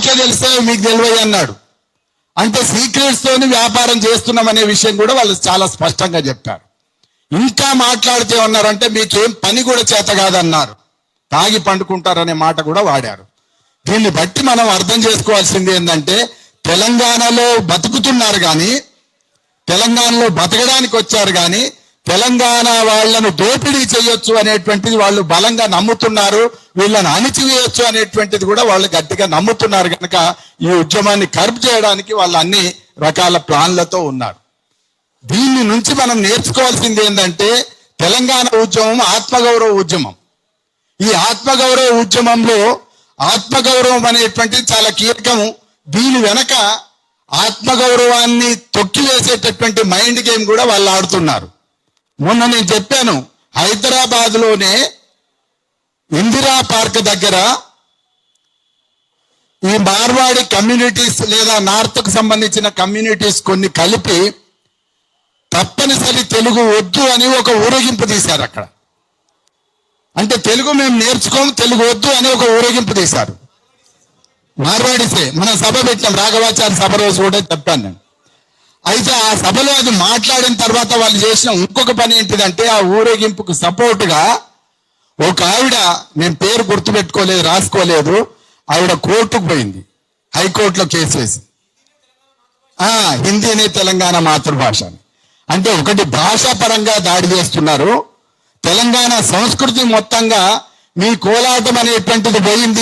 మాకే తెలిస్తే మీకు తెలివై అన్నాడు. అంటే సీక్రెట్స్ తోని వ్యాపారం చేస్తున్నాం అనే విషయం కూడా వాళ్ళు చాలా స్పష్టంగా చెప్పారు. ఇంకా మాట్లాడితే ఉన్నారంటే మీకేం పని కూడా చేత కాదన్నారు. తాగి పండుకుంటారనే మాట కూడా వాడారు. దీన్ని బట్టి మనం అర్థం చేసుకోవాల్సింది ఏంటంటే తెలంగాణలో బతుకుతున్నారు కానీ తెలంగాణలో బతకడానికి వచ్చారు కానీ తెలంగాణ వాళ్ళను దోపిడీ చేయొచ్చు అనేటువంటిది వాళ్ళు బలంగా నమ్ముతున్నారు వీళ్ళని అణిచివేయొచ్చు అనేటువంటిది కూడా వాళ్ళు గట్టిగా నమ్ముతున్నారు కనుక ఈ ఉద్యమాన్ని కర్బ్ చేయడానికి వాళ్ళు అన్ని రకాల ప్లాన్లతో ఉన్నారు. దీని నుంచి మనం నేర్చుకోవాల్సింది ఏంటంటే తెలంగాణ ఉద్యమం ఆత్మగౌరవ ఉద్యమం. ఈ ఆత్మగౌరవ ఉద్యమంలో ఆత్మగౌరవం అనేటువంటిది చాలా కీలకము. దీని వెనక ఆత్మగౌరవాన్ని తొక్కివేసేటటువంటి మైండ్ గేమ్ కూడా వాళ్ళు ఆడుతున్నారు. మొన్న నేను చెప్పాను హైదరాబాద్లోనే ఇందిరా పార్క్ దగ్గర ఈ మార్వాడి కమ్యూనిటీస్ లేదా నార్త్కు సంబంధించిన కమ్యూనిటీస్ కొన్ని కలిపి తప్పనిసరి తెలుగు వద్దు అని ఒక ఊరేగింపు తీశారు అక్కడ. అంటే తెలుగు మేము నేర్చుకోము తెలుగు వద్దు అని ఒక ఊరేగింపు తీశారు. మార్వాడిసే మనం సభ పెట్టాం రాఘవాచార్య సభ రోజు కూడా చెప్పాను నేను. అయితే ఆ సభలో అది మాట్లాడిన తర్వాత వాళ్ళు చేసిన ఇంకొక పని ఏంటిదంటే ఆ ఊరేగింపుకు సపోర్ట్గా ఒక ఆవిడ నేను పేరు గుర్తుపెట్టుకోలేదు రాసుకోలేదు ఆవిడ కోర్టుకు పోయింది. హైకోర్టులో కేసు వేసి హిందీనే తెలంగాణ మాతృభాష అని. అంటే ఒకటి భాషా పరంగా దాడి చేస్తున్నారు. తెలంగాణ సంస్కృతి మొత్తంగా మీ కోలాటం అనేటువంటిది పోయింది.